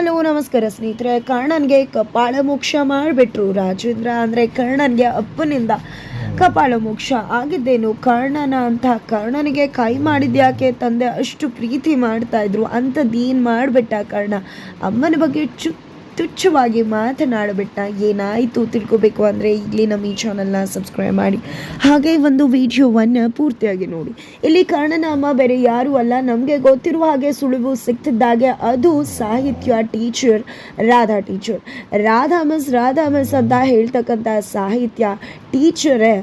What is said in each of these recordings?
Hello, ನಮಸ್ಕಾರ ಸ್ನೇಹಿತರೆ. ಕರ್ಣನ್ಗೆ ಕಪಾಳ ಮೋಕ್ಷ ಮಾಡಿಬಿಟ್ರು. ರಾಜೇಂದ್ರ ಅಂದರೆ ಕರ್ಣನ್ಗೆ ಅಪ್ಪನಿಂದ ಕಪಾಳ ಮೋಕ್ಷ ಆಗಿದ್ದೇನು? ಕರ್ಣನ ಅಂತ ಕರ್ಣನಿಗೆ ಕೈ ಮಾಡಿದ್ಯಾಕೆ? ತಂದೆ ಅಷ್ಟು ಪ್ರೀತಿ ಮಾಡ್ತಾ ಇದ್ರು. ಅಂತ ದೀನ್ ಮಾಡಿಬಿಟ್ಟ ಕರ್ಣ? ಅಮ್ಮನ ಬಗ್ಗೆ ಚು ತುಚ್ಛವಾಗಿ ಮಾತನಾಡಬಿಟ್ಟ ಏನಾಯಿತು ತಿಳ್ಕೊಬೇಕು ಅಂದರೆ ಇಲ್ಲಿ ನಮ್ಮ ಈ ಚಾನಲ್ನ ಸಬ್ಸ್ಕ್ರೈಬ್ ಮಾಡಿ. ಹಾಗೆ ಒಂದು ವಿಡಿಯೋವನ್ನು ಪೂರ್ತಿಯಾಗಿ ನೋಡಿ. ಇಲ್ಲಿ ಕರ್ಣನಾಮ ಬೇರೆ ಯಾರೂ ಅಲ್ಲ. ನಮಗೆ ಗೊತ್ತಿರುವ ಹಾಗೆ ಸುಳಿವು ಸಿಕ್ತಿದ್ದಾಗೆ ಅದು ಸಾಹಿತ್ಯ teacher Radha teacher Radha miss Radha miss ಅಂತ ಹೇಳ್ತಕ್ಕಂಥ ಸಾಹಿತ್ಯ ಟೀಚರೇ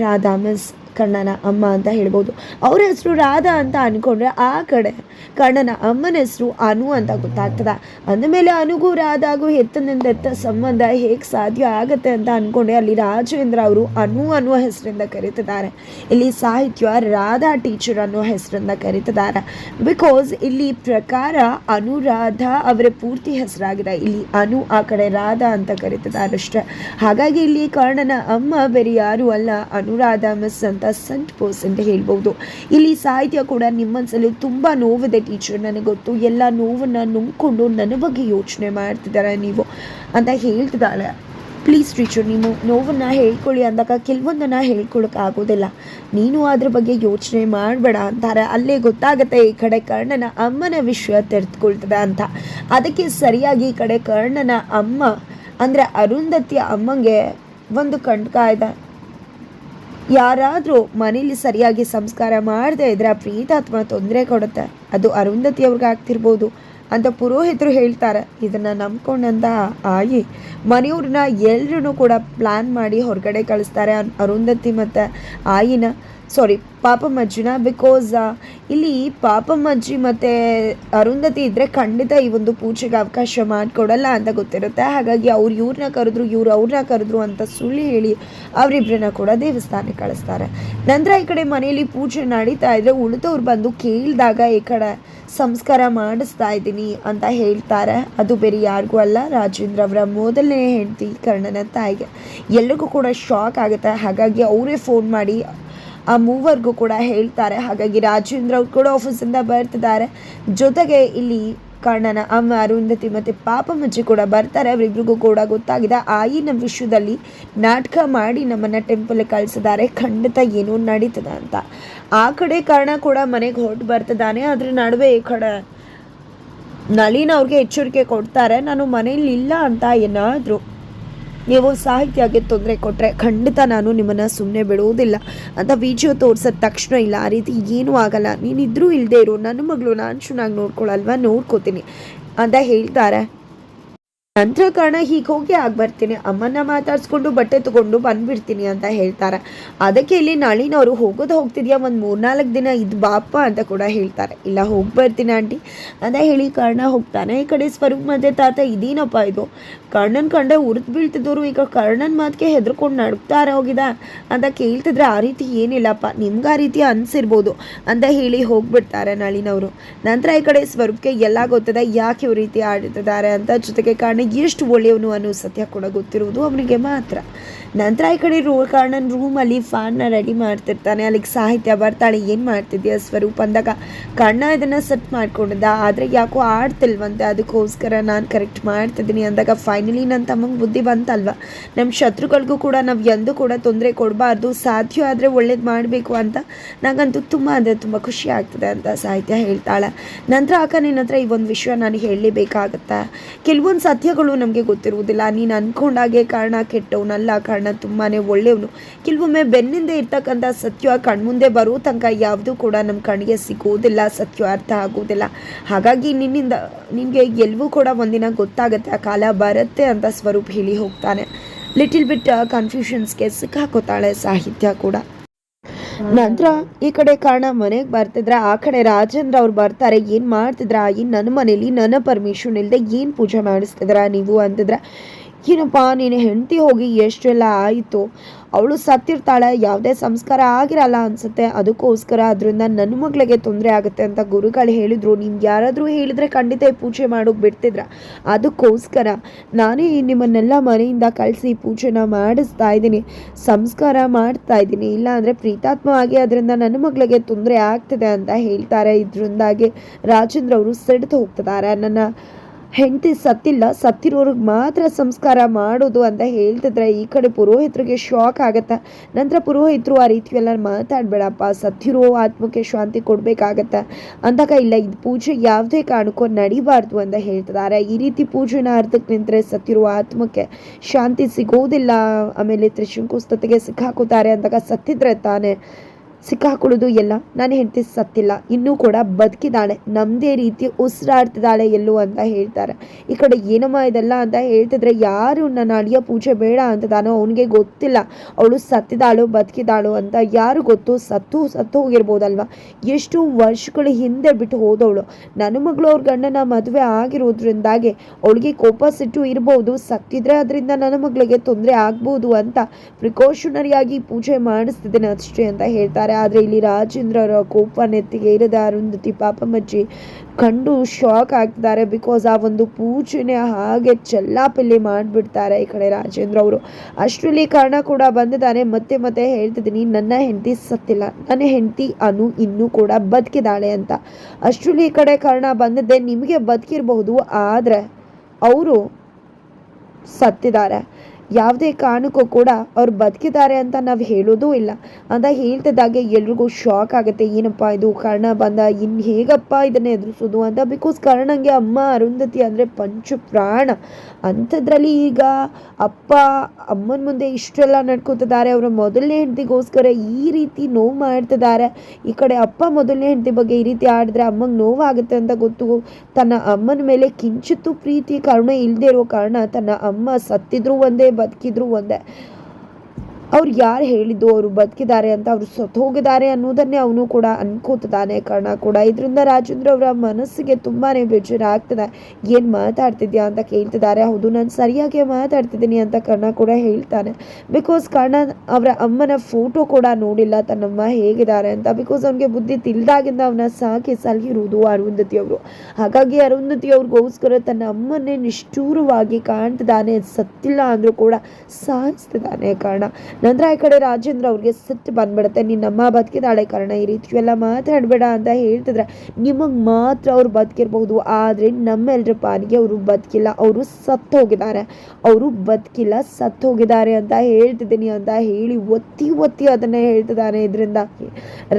ರಾಧಾ ಮಿಸ್ ಕಣ್ಣನ ಅಮ್ಮ ಅಂತ ಹೇಳ್ಬೋದು. ಅವ್ರ ಹೆಸರು ರಾಧಾ ಅಂತ ಅನ್ಕೊಂಡ್ರೆ ಆ ಕಡೆ ಕಣ್ಣನ ಅಮ್ಮನ ಹೆಸರು ಅನು ಅಂತ ಗೊತ್ತಾಗ್ತದ. ಅಂದಮೇಲೆ ಅನುಗೂ ರಾಧಾಗೂ ಎತ್ತನಿಂದ ಎತ್ತ ಸಂಬಂಧ ಹೇಗೆ ಸಾಧ್ಯ ಆಗತ್ತೆ ಅಂತ ಅನ್ಕೊಂಡೆ ಅಲ್ಲಿ ರಾಜೇಂದ್ರ ಅವರು ಅನು ಅನ್ನುವ ಹೆಸರಿಂದ ಕರೀತಿದ್ದಾರೆ. ಇಲ್ಲಿ ಸಾಹಿತ್ಯ ರಾಧಾ ಟೀಚರ್ ಅನ್ನೋ ಹೆಸರಿಂದ ಕರೀತಿದ್ದಾರೆ. ಬಿಕಾಸ್ ಇಲ್ಲಿ ಪ್ರಕಾರ ಅನುರಾಧ ಅವರ ಪೂರ್ತಿ ಹೆಸರಾಗಿದೆ. ಇಲ್ಲಿ ಅನು ಆ ಕಡೆ ರಾಧಾ ಅಂತ ಕರೀತಿದ್ದಾರೆ ಅಷ್ಟೇ. ಹಾಗಾಗಿ ಇಲ್ಲಿ ಕರ್ಣನ ಅಮ್ಮ ಬೇರೆ ಯಾರು ಅಲ್ಲ. ಅನುರಾಧ ಮಿಸ್ ಅಂತ ಸಂಟ್ ಪರ್ಸೆಂಟ್ ಹೇಳ್ಬೋದು. ಇಲ್ಲಿ ಸಾಹಿತ್ಯ ಕೂಡ ನಿಮ್ಮನ್ಸಲ್ಲಿ ತುಂಬ ನೋವಿದೆ ಟೀಚರ್, ನನಗೆ ಗೊತ್ತು. ಎಲ್ಲ ನೋವನ್ನು ನುಂಗ್ಕೊಂಡು ನನ್ನ ಬಗ್ಗೆ ಯೋಚನೆ ಮಾಡ್ತಿದ್ದಾರೆ ನೀವು ಅಂತ ಹೇಳ್ತಿದ್ದಾಳೆ. ಪ್ಲೀಸ್ ಟೀಚರ್, ನೀವು ನೋವನ್ನು ಹೇಳ್ಕೊಳ್ಳಿ ಅಂದಾಗ ಕೆಲವೊಂದನ್ನು ಹೇಳ್ಕೊಳಕ್ಕೆ ಆಗೋದಿಲ್ಲ. ನೀನು ಅದ್ರ ಬಗ್ಗೆ ಯೋಚನೆ ಮಾಡಬೇಡ ಅಂತಾರೆ. ಅಲ್ಲೇ ಗೊತ್ತಾಗುತ್ತೆ ಈ ಕಡೆ ಕರ್ಣನ ಅಮ್ಮನ ವಿಷಯ ತೆರೆದುಕೊಳ್ತದೆ ಅಂತ. ಅದಕ್ಕೆ ಸರಿಯಾಗಿ ಈ ಕಡೆ ಕರ್ಣನ ಅಮ್ಮ ಅಂದರೆ ಅರುಂಧತಿಯ ಅಮ್ಮಂಗೆ ಒಂದು ಕಂಟಕ ಇದೆ. ಯಾರಾದರೂ ಮನೇಲಿ ಸರಿಯಾಗಿ ಸಂಸ್ಕಾರ ಮಾಡದೇ ಇದ್ರೆ ಪ್ರೀತಾತ್ಮ ತೊಂದರೆ ಕೊಡುತ್ತೆ. ಅದು ಅರುಂಧತಿಯವ್ರಿಗೆ ಆಗ್ತಿರ್ಬೋದು. ಅಂತ ಪುರೋಹಿತರು ಹೇಳ್ತಾರೆ. ಇದನ್ನು ನಂಬ್ಕೊಂಡಂತ ಆಗಿ ಮನೆಯವ್ರನ್ನ ಎಲ್ಲರೂ ಕೂಡ ಪ್ಲ್ಯಾನ್ ಮಾಡಿ ಹೊರಗಡೆ ಕಳಿಸ್ತಾರೆ ಅರುಂಧತಿ ಮತ್ತು ಆಯಿನ. ಸಾರಿ ಪಾಪಮ್ಮಜ್ಜಿನ ಬಿಕಾಸ್ ಇಲ್ಲಿ ಪಾಪಮ್ಮಜ್ಜಿ ಮತ್ತು ಅರುಂಧತಿ ಇದ್ದರೆ ಖಂಡಿತ ಈ ಒಂದು ಪೂಜೆಗೆ ಅವಕಾಶ ಮಾಡಿಕೊಡಲ್ಲ ಅಂತ ಗೊತ್ತಿರುತ್ತೆ. ಹಾಗಾಗಿ ಅವ್ರು ಇವ್ರನ್ನ ಕರೆದ್ರು, ಇವ್ರು ಅವ್ರನ್ನ ಕರೆದ್ರು ಅಂತ ಸುಳ್ಳು ಹೇಳಿ ಅವರಿಬ್ಬರನ್ನ ಕೂಡ ದೇವಸ್ಥಾನಕ್ಕೆ ಕಳಿಸ್ತಾರೆ. ನಂತರ ಈ ಕಡೆ ಮನೆಯಲ್ಲಿ ಪೂಜೆ ನಡೀತಾ ಇದ್ದರೆ ಉಳಿದವ್ರು ಬಂದು ಕೇಳಿದಾಗ ಈ ಕಡೆ ಸಂಸ್ಕಾರ ಮಾಡಿಸ್ತಾ ಇದ್ದೀನಿ ಅಂತ ಹೇಳ್ತಾರೆ. ಅದು ಬೇರೆ ಯಾರಿಗೂ ಅಲ್ಲ, ರಾಜೇಂದ್ರ ಅವರ ಮೊದಲನೇ ಹೆಂಡತಿ ಕರ್ಣನ ತಾಯಿಗೆ. ಎಲ್ರಿಗೂ ಕೂಡ ಶಾಕ್ ಆಗುತ್ತೆ. ಹಾಗಾಗಿ ಅವರೇ ಫೋನ್ ಮಾಡಿ ಆ ಮೂವರ್ಗೂ ಕೂಡ ಹೇಳ್ತಾರೆ. ಹಾಗಾಗಿ ರಾಜೇಂದ್ರ ಅವ್ರು ಕೂಡ ಆಫೀಸಿಂದ ಬರ್ತಿದ್ದಾರೆ. ಜೊತೆಗೆ ಇಲ್ಲಿ ಕರ್ಣನ ಅಮ್ಮ ಅರುಂಧತಿ ಮತ್ತು ಪಾಪಮ್ಮಜ್ಜಿ ಕೂಡ ಬರ್ತಾರೆ. ಅವರಿಬ್ರಿಗೂ ಕೂಡ ಗೊತ್ತಾಗಿದೆ. ಆಯಿನ ವಿಷಯದಲ್ಲಿ ನಾಟಕ ಮಾಡಿ ನಮ್ಮನ್ನು ಟೆಂಪಲ್ಗೆ ಕಳಿಸಿದ್ದಾರೆ. ಖಂಡಿತ ಏನೋ ನಡೀತದೆ ಅಂತ. ಆ ಕಡೆ ಕರ್ಣ ಕೂಡ ಮನೆಗೆ ಹೊರಟು ಬರ್ತಿದ್ದಾನೆ. ಅದ್ರ ನಡುವೆ ಈ ಕಡೆ ನಳಿನ ಅವ್ರಿಗೆ ಎಚ್ಚರಿಕೆ ಕೊಡ್ತಾರೆ. ನಾನು ಮನೆಯಲ್ಲಿ ಇಲ್ಲ ಅಂತ ಏನಾದರೂ ನೀವು ಸಾಹಿತ್ಯಕ್ಕೆ ತೊಂದರೆ ಕೊಟ್ಟರೆ ಖಂಡಿತ ನಾನು ನಿಮ್ಮನ್ನು ಸುಮ್ಮನೆ ಬಿಡುವುದಿಲ್ಲ ಅಂತ ವಿಡಿಯೋ ತೋರ್ಸಿದ ತಕ್ಷಣ ಇಲ್ಲ. ಆ ರೀತಿ ಏನೂ ಆಗಲ್ಲ. ನೀನಿದ್ರೂ ಇಲ್ಲದೆ ಇರು. ನನ್ನ ಮಗಳು ನಾನು ಚೆನ್ನಾಗಿ ನೋಡ್ಕೊಳ್ಳಲ್ವಾ ನೋಡ್ಕೋತೀನಿ ಅಂತ ಹೇಳ್ತಾರೆ. ನಂತರ ಕಾರಣ ಹೀಗೆ ಹೋಗಿ ಆಗಿ ಬರ್ತೀನಿ. ಅಮ್ಮನ ಮಾತಾಡ್ಸ್ಕೊಂಡು ಬಟ್ಟೆ ತಗೊಂಡು ಬಂದ್ಬಿಡ್ತೀನಿ ಅಂತ ಹೇಳ್ತಾರೆ. ಅದಕ್ಕೆ ಇಲ್ಲಿ ನಳಿನವರು ಹೋಗೋದು ಹೋಗ್ತಿದ್ಯಾ? ಒಂದು ಮೂರ್ನಾಲ್ಕು ದಿನ ಇದು ಬಾಪ ಅಂತ ಕೂಡ ಹೇಳ್ತಾರೆ. ಇಲ್ಲ, ಹೋಗಿ ಬರ್ತೀನಿ ಆಂಟಿ ಅಂತ ಹೇಳಿ ಕರ್ಣ ಹೋಗ್ತಾನೆ. ಈ ಕಡೆ ಸ್ವರೂಪ್ ಮತ್ತೆ ತಾತ ಇದೇನಪ್ಪ ಇದು? ಕರ್ಣನ್ ಕಂಡ ಉರಿದು ಬೀಳ್ತಿದ್ದವರು ಈಗ ಕರ್ಣನ್ ಮಾತಿಗೆ ಹೆದರ್ಕೊಂಡು ನಡುಕ್ತಾರೆ ಹೋಗಿದ ಅಂತ ಕೇಳ್ತಿದ್ರೆ ಆ ರೀತಿ ಏನಿಲ್ಲಪ್ಪ, ನಿಮ್ಗೆ ಆ ರೀತಿ ಅನ್ಸಿರ್ಬೋದು ಅಂತ ಹೇಳಿ ಹೋಗ್ಬಿಡ್ತಾರೆ ನಳಿನವರು. ನಂತರ ಈ ಕಡೆ ಸ್ವರೂಪ್ಗೆ ಎಲ್ಲ ಗೊತ್ತದ ಯಾಕೆ ಇವ್ ರೀತಿ ಆಡ್ತಿದ್ದಾರೆ ಅಂತ ಜೊತೆಗೆ ಕಾರಣ ಎಷ್ಟು ಒಳ್ಳೆಯವನು ಅನ್ನೋ ಸತ್ಯ ಕೂಡ ಗೊತ್ತಿರುವುದು ಅವನಿಗೆ ಮಾತ್ರ. ನಂತರ ಈ ಕಡೆ ರೋ, ಕಾರಣನ್ ರೂಮಲ್ಲಿ ಫ್ಯಾನ್ನ ರೆಡಿ ಮಾಡ್ತಿರ್ತಾನೆ. ಅಲ್ಲಿಗೆ ಸಾಹಿತ್ಯ ಬರ್ತಾಳೆ. ಏನು ಮಾಡ್ತಿದ್ಯಾ ಸ್ವರೂಪ ಅಂದಾಗ ಕಣ್ಣ ಇದನ್ನು ಸೆಟ್ ಮಾಡ್ಕೊಂಡಿದ್ದ ಆದರೆ ಯಾಕೋ ಆಡ್ತಿಲ್ವಂತೆ. ಅದಕ್ಕೋಸ್ಕರ ನಾನು ಕರೆಕ್ಟ್ ಮಾಡ್ತಿದ್ದೀನಿ. ಅಂದಾಗ ಫೈನಲಿ ನನ್ನ ತಮ್ಮಂಗೆ ಬುದ್ಧಿ ಬಂತಲ್ವ? ನಮ್ಮ ಶತ್ರುಗಳಿಗೂ ಕೂಡ ನಾವು ಎಂದೂ ಕೂಡ ತೊಂದರೆ ಕೊಡಬಾರ್ದು. ಸಾಧ್ಯ ಆದರೆ ಒಳ್ಳೇದು ಮಾಡಬೇಕು ಅಂತ ನನಗಂತೂ ತುಂಬ ಅಂದರೆ ತುಂಬ ಖುಷಿ ಆಗ್ತದೆ ಅಂತ ಸಾಹಿತ್ಯ ಹೇಳ್ತಾಳೆ. ನಂತರ ಅಕ್ಕ ನಿನ್ನ ಹತ್ರ ಈ ಒಂದು ವಿಷಯ ನಾನು ಹೇಳಲೇಬೇಕಾಗತ್ತೆ? ಕೆಲವೊಂದು ಸತ್ಯಗಳು ನಮಗೆ ಗೊತ್ತಿರುವುದಿಲ್ಲ. ನೀನು ಅಂದ್ಕೊಂಡಾಗೆ ಕಾರಣ ಕೆಟ್ಟವನಲ್ಲ ಕಾರಣ ತುಂಬಾ ಒಳ್ಳೆಯವನು. ಕೆಲವೊಮ್ಮೆ ಬೆನ್ನಿಂದ ಇರ್ತಕ್ಕಂಥ ಸತ್ಯ ಕಣ್ಮುಂದೆ ಬರೋ ತನಕ ಯಾವುದೂ ಕೂಡ ನಮ್ಮ ಕಣ್ಣಿಗೆ ಸಿಗೋದಿಲ್ಲ ಸತ್ಯ ಅರ್ಥ ಆಗೋದಿಲ್ಲ ಹಾಗಾಗಿ ನಿನ್ನಿಂದ ನಿನಗೆ ಎಲ್ಲವೂ ಕೂಡ ಒಂದಿನ ಗೊತ್ತಾಗುತ್ತೆ. ಆ ಕಾಲ ಬರುತ್ತೆ ಅಂತ ಸ್ವರೂಪ ಹೇಳಿ ಹೋಗ್ತಾನೆ. ಲಿಟಿಲ್ ಬಿಟ್ ಕನ್ಫ್ಯೂಷನ್ಸ್ಗೆ ಸಿಕ್ಕಾಕೋತಾಳೆ ಸಾಹಿತ್ಯ ಕೂಡ. ನಂತರ ಈ ಕಡೆ ಕಾರಣ ಮನೆಗೆ ಬರ್ತಿದ್ರೆ, ಆ ಕಡೆ ರಾಜೇಂದ್ರ ಅವ್ರು ಬರ್ತಾರೆ, ಏನು ಮಾಡ್ತಿದ್ರ ಈ ನನ್ನ ಮನೇಲಿ, ನನ್ನ ಪರ್ಮಿಷನ್ ಇಲ್ಲದೆ ಏನು ಪೂಜೆ ಮಾಡಿಸ್ತಿದ್ರ ನೀವು ಅಂತಿದ್ರೆ. ಏನಪ್ಪ, ನೀನು ಹೆಂಡತಿ ಹೋಗಿ ಎಷ್ಟೆಲ್ಲ ಆಯಿತು? ಅವಳು ಸತ್ತಿರ್ತಾಳೆ, ಯಾವುದೇ ಸಂಸ್ಕಾರ ಆಗಿರಲ್ಲ ಅನ್ಸುತ್ತೆ. ಅದಕ್ಕೋಸ್ಕರ ಅದರಿಂದ ನನ್ನ ಮಗಳಿಗೆ ತೊಂದರೆ ಆಗುತ್ತೆ ಅಂತ ಗುರುಗಳು ಹೇಳಿದ್ರು. ನಿಮ್ಗೆ ಯಾರಾದರೂ ಹೇಳಿದ್ರೆ ಖಂಡಿತ ಪೂಜೆ ಮಾಡೋಕೆ ಬಿಡ್ತಿದ್ರ. ಅದಕ್ಕೋಸ್ಕರ ನಾನೇ ನಿಮ್ಮನ್ನೆಲ್ಲ ಮನೆಯಿಂದ ಕಳಿಸಿ ಪೂಜೆನ ಮಾಡಿಸ್ತಾ ಇದ್ದೀನಿ. ಸಂಸ್ಕಾರ ಮಾಡ್ತಾ ಇದ್ದೀನಿ. ಇಲ್ಲಾಂದರೆ ಪ್ರೀತಾತ್ಮವಾಗಿ ಅದರಿಂದ ನನ್ನ ಮಗಳಿಗೆ ತೊಂದರೆ ಆಗ್ತಿದೆ ಅಂತ ಹೇಳ್ತಾರೆ. ಇದರಿಂದಾಗಿ ರಾಜೇಂದ್ರ ಅವರು ಸಿಡ್ದು ಹೋಗ್ತಿದ್ದಾರೆ. ನನ್ನ ಹೆಂಡತಿ ಸತ್ತಿಲ್ಲ, ಸತ್ತಿರೋರಿಗೆ ಮಾತ್ರ ಸಂಸ್ಕಾರ ಮಾಡೋದು ಅಂತ ಹೇಳ್ತಿದ್ರೆ ಈ ಕಡೆ ಪುರೋಹಿತರಿಗೆ ಶಾಕ್ ಆಗುತ್ತೆ. ನಂತರ ಪುರೋಹಿತರು ಆ ರೀತಿ ಎಲ್ಲ ಮಾತಾಡಬೇಡಪ್ಪ, ಸತ್ತಿರೋ ಆತ್ಮಕ್ಕೆ ಶಾಂತಿ ಕೊಡಬೇಕಾಗತ್ತೆ. ಅಂದಾಗ ಇಲ್ಲ ಇದು ಪೂಜೆ ಯಾವುದೇ ಕಾರಣಕ್ಕೂ ನಡಿಬಾರ್ದು ಅಂತ ಹೇಳ್ತಿದ್ದಾರೆ. ಈ ರೀತಿ ಪೂಜೆನ ಅರ್ಧಕ್ಕೆ ನಿಂತರೆ ಸತ್ತಿರುವ ಆತ್ಮಕ್ಕೆ ಶಾಂತಿ ಸಿಗೋದಿಲ್ಲ. ಆಮೇಲೆ ತ್ರಿಶಂಕುಸ್ತತೆಗೆ ಸಿಕ್ಕಾಕೋತಾರೆ ಅಂದಾಗ ಸತ್ತಿದ್ರೆ ತಾನೇ. ಸಿಕ್ಕಾಕೊಳ್ಳೋದು ಎಲ್ಲ ನಾನು ಹೆಂಡತಿ ಸತ್ತಿಲ್ಲ. ಇನ್ನೂ ಕೂಡ ಬದುಕಿದ್ದಾಳೆ. ನಮ್ಮದೇ ರೀತಿ ಉಸಿರಾಡ್ತಿದ್ದಾಳೆ ಎಲ್ಲೋ ಅಂತ ಹೇಳ್ತಾರೆ. ಈ ಕಡೆ ಏನಮ್ಮ ಇದೆಲ್ಲ ಅಂತ ಹೇಳ್ತಿದ್ರೆ, ಯಾರು ನನ್ನ ಅಳಿಯ ಪೂಜೆ ಬೇಡ ಅಂತದಾನೋ ಅವನಿಗೆ ಗೊತ್ತಿಲ್ಲ. ಅವಳು ಸತ್ತಿದಾಳು ಬದುಕಿದಾಳು ಅಂತ ಯಾರು ಗೊತ್ತು? ಸತ್ತು ಸತ್ತು ಹೋಗಿರ್ಬೋದಲ್ವ? ಎಷ್ಟು ವರ್ಷಗಳ ಹಿಂದೆ ಬಿಟ್ಟು ಹೋದವಳು. ನನ್ನ ಮಗಳು ಅವ್ರ ಗಂಡನ ಮದುವೆ ಆಗಿರೋದ್ರಿಂದಾಗೆ ಅವಳಿಗೆ ಕೋಪ ಸಿಟ್ಟು ಇರ್ಬೋದು. ಸತ್ತಿದ್ರೆ ಅದರಿಂದ ನನ್ನ ಮಗಳಿಗೆ ತೊಂದರೆ ಆಗ್ಬೋದು ಅಂತ ಪ್ರಿಕಾಷನರಿಯಾಗಿ ಪೂಜೆ ಮಾಡಿಸ್ತಿದ್ದೇನೆ ಅಷ್ಟೇ ಅಂತ ಹೇಳ್ತಾರೆ. ಆದರೆ ಇಲ್ಲಿ ರಾಜೇಂದ್ರರ ಕೋಪ ನೆತ್ತಿಗೆ ಇರದ ಅರುಂಧತಿ ಪಾಪಮಜ್ಜಿ ಕಂಡು ಶಾಕ್ ಆಗ್ತಿದ್ದಾರೆ ಬಿಕಾಸ್ ಆ ಒಂದು ಪೂಜೆನೆ ಹಾಗೆ ಚೆಲ್ಲಾಪಿಲ್ಲಿ ಮಾಡಿಬಿಡ್ತಾರೆ ಈ ಕಡೆ ರಾಜೇಂದ್ರ ಅವರು. ಅಷ್ಟರಲ್ಲಿ ಕಾರಣ ಕೂಡ ಬಂದಿದ್ದಾನೆ. ಮತ್ತೆ ಮತ್ತೆ ಹೇಳ್ತಿದ್ದೀನಿ, ನನ್ನ ಹೆಂಡತಿ ಸತ್ತಿಲ್ಲ. ನನ್ನ ಹೆಂಡತಿ ಅನು ಇನ್ನೂ ಕೂಡ ಬದುಕಿದ್ದಾಳೆ ಅಂತ. ಅಷ್ಟರಲ್ಲಿ ಈ ಕಡೆ ಕಾರಣ ಬಂದಿದ್ದೆ ನಿಮಗೆ ಬದುಕಿರಬಹುದು, ಆದರೆ ಅವರು ಸತ್ತಿದ್ದಾರೆ. ಯಾವುದೇ ಕಾರಣಕ್ಕೂ ಕೂಡ ಅವ್ರು ಬದುಕಿದ್ದಾರೆ ಅಂತ ನಾವು ಹೇಳೋದೂ ಇಲ್ಲ. ಅಂತ ಹೇಳ್ತಿದ್ದಾಗೆ ಎಲ್ರಿಗೂ ಶಾಕ್ ಆಗುತ್ತೆ. ಏನಪ್ಪ ಇದು ಕರ್ಣ ಬಂದ ಇನ್ನು ಹೇಗಪ್ಪ ಇದನ್ನು ಎದುರಿಸೋದು ಅಂತ. ಬಿಕಾಸ್ ಕರ್ಣಂಗೆ ಅಮ್ಮ ಅರುಂಧತಿ ಅಂದರೆ ಪಂಚ ಪ್ರಾಣ. ಅಂಥದ್ರಲ್ಲಿ ಈಗ ಅಪ್ಪ, ಅಮ್ಮನ ಮುಂದೆ ಇಷ್ಟೆಲ್ಲ ನಡ್ಕೋತಿದ್ದಾರೆ. ಅವರ ಮೊದಲನೇ ಹೆಂಡತಿಗೋಸ್ಕರ ಈ ರೀತಿ ನೋವು ಮಾಡ್ತಿದ್ದಾರೆ. ಈ ಕಡೆ ಅಪ್ಪ ಮೊದಲನೇ ಹೆಂಡತಿ ಬಗ್ಗೆ ಈ ರೀತಿ ಆಡಿದ್ರೆ ಅಮ್ಮಂಗೆ ನೋವಾಗುತ್ತೆ ಅಂತ ಗೊತ್ತು. ತನ್ನ ಅಮ್ಮನ ಮೇಲೆ ಕಿಂಚಿತ್ತು ಪ್ರೀತಿ, ಕರುಣೆ ಇಲ್ಲದೆ ಇರೋ ಕಾರಣ ತನ್ನ ಅಮ್ಮ ಸತ್ತಿದ್ರು ಒಂದೇ ಬದುಕಿದ್ರು ಒಂದೇ. ಅವ್ರು ಯಾರು ಹೇಳಿದ್ದು ಅವರು ಬದುಕಿದ್ದಾರೆ ಅಂತ ಅವರು ಸತ್ತು ಹೋಗಿದ್ದಾರೆ ಅನ್ನೋದನ್ನೇ ಅವನು ಕೂಡ ಅನ್ಕೋತಿದ್ದಾನೆ. ಕರ್ಣ ಕೂಡ ಇದರಿಂದ ರಾಜೇಂದ್ರ ಅವರ ಮನಸ್ಸಿಗೆ ತುಂಬಾ ಬೇಜಾರಾಗ್ತದೆ ಏನು ಮಾತಾಡ್ತಿದ್ಯಾ ಅಂತ ಕೇಳ್ತಿದ್ದಾರೆ. ಹೌದು, ನಾನು ಸರಿಯಾಗಿ ಮಾತಾಡ್ತಿದ್ದೀನಿ ಅಂತ ಕರ್ಣ ಕೂಡ ಹೇಳ್ತಾನೆ. ಬಿಕಾಸ್ ಕರ್ಣ ಅವರ ಅಮ್ಮನ ಫೋಟೋ ಕೂಡ ನೋಡಿಲ್ಲ, ತನ್ನಮ್ಮ ಹೇಗಿದ್ದಾರೆ ಅಂತ. ಬಿಕಾಸ್ ಅವನಿಗೆ ಬುದ್ಧಿ ತಿಳಿದಾಗಿಂದ ಅವನ ಸಾಕಿ ಸಲಹಿರುವುದು ಅರುಂಧತಿ ಅವರು. ಹಾಗಾಗಿ ಅರುಂಧತಿ ಅವ್ರಿಗೋಸ್ಕರ ತನ್ನ ಅಮ್ಮನೇ ನಿಷ್ಠೂರವಾಗಿ ಕಾಣ್ತಿದ್ದಾನೆ, ಸತ್ತಿಲ್ಲ ಅಂದರೂ ಕೂಡ ಸಾಯಿಸ್ತಿದ್ದಾನೆ ಕಾರಣ. ನಂತರ ಈ ಕಡೆ ರಾಜೇಂದ್ರ ಅವ್ರಿಗೆ ಸಿಟ್ಟು ಬಂದ್ಬಿಡುತ್ತೆ. ನಿನ್ನಮ್ಮ ಬದುಕಿದಾಳೆ ಕಾರಣ, ಈ ರೀತಿ ಎಲ್ಲ ಮಾತಾಡಬೇಡ ಅಂತ ಹೇಳ್ತಿದ್ರೆ ನಿಮಗೆ ಮಾತ್ರ ಅವ್ರು ಬದುಕಿರ್ಬಹುದು. ಆದರೆ ನಮ್ಮೆಲ್ಲರ ಪಾನಿಗೆ ಅವರು ಬದುಕಿಲ್ಲ. ಅವರು ಸತ್ತು ಹೋಗಿದ್ದಾರೆ. ಅವರು ಬದುಕಿಲ್ಲ, ಸತ್ತು ಹೋಗಿದ್ದಾರೆ ಅಂತ ಹೇಳ್ತಿದ್ದೀನಿ ಅಂತ ಹೇಳಿ ಒತ್ತಿ ಒತ್ತಿ ಅದನ್ನೇ ಹೇಳ್ತಿದ್ದಾನೆ ಇದರಿಂದ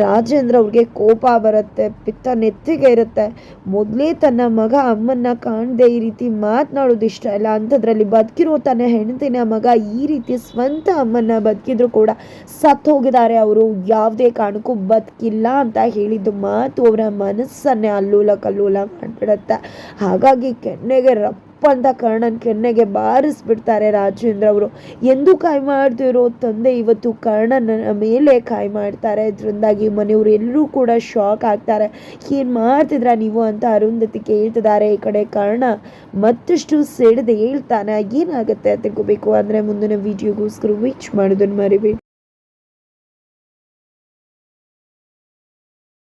ರಾಜೇಂದ್ರ ಅವ್ರಿಗೆ ಕೋಪ ಬರುತ್ತೆ, ಪಿತ್ತ ನೆತ್ತಿಗೆ ಇರುತ್ತೆ. ಮೊದಲೇ ತನ್ನ ಮಗ ಅಮ್ಮನ್ನ ಕಾಣದೆ ಈ ರೀತಿ ಮಾತನಾಡೋದು ಇಷ್ಟ ಇಲ್ಲ. ಅಂಥದ್ರಲ್ಲಿ ಬದುಕಿರೋ ತನ್ನ ಹೆಂಡತಿನ ಮಗ ಈ ರೀತಿ ಸ್ವಂತ ಅಮ್ಮನ್ನ ಬದುಕಿದ್ರು ಕೂಡ ಸತ್ತು ಹೋಗಿದ್ದಾರೆ ಅವರು. ಯಾವುದೇ ಕಾರಣಕ್ಕೂ ಬದುಕಿಲ್ಲ ಅಂತ ಹೇಳಿದ ಮಾತು ಅವರ ಮನಸ್ಸನ್ನೇ ಅಲ್ಲೂಲ ಕಲ್ಲೂಲ ಮಾಡಿಬಿಡತ್ತೆ. ಹಾಗಾಗಿ ಕೆನ್ನೆಗೆ ರಪ್ಪ ಅಂತ ಕರ್ಣನ ಕೆನ್ನೆಗೆ ಬಾರಿಸ್ಬಿಡ್ತಾರೆ ರಾಜೇಂದ್ರ ಅವರು. ಎಂದು ಕಾಯಿ ಮಾಡ್ತಿರೋ ತಂದೆ ಇವತ್ತು ಕರ್ಣನ ಮೇಲೆ ಕಾಯಿ ಮಾಡ್ತಾರೆ. ಇದರಿಂದಾಗಿ ಮನೆಯವರು ಎಲ್ಲರೂ ಕೂಡ ಶಾಕ್ ಆಗ್ತಾರೆ. ಏನು ಮಾಡ್ತಿದ್ರ ನೀವು ಅಂತ ಅರುಂಧತಿ ಕೇಳ್ತಿದ್ದಾರೆ. ಈ ಕಡೆ ಕರ್ಣ ಮತ್ತಷ್ಟು ಸಿಡಿದು ಹೇಳ್ತಾನೆ, ಏನಾಗುತ್ತೆ ತೆಗೋಬೇಕು ಅಂದರೆ ಮುಂದಿನ ವಿಡಿಯೋಗೋಸ್ಕರ ವೀಚ್ ಮಾಡೋದನ್ನು ಮರಿಬೇಡಿ.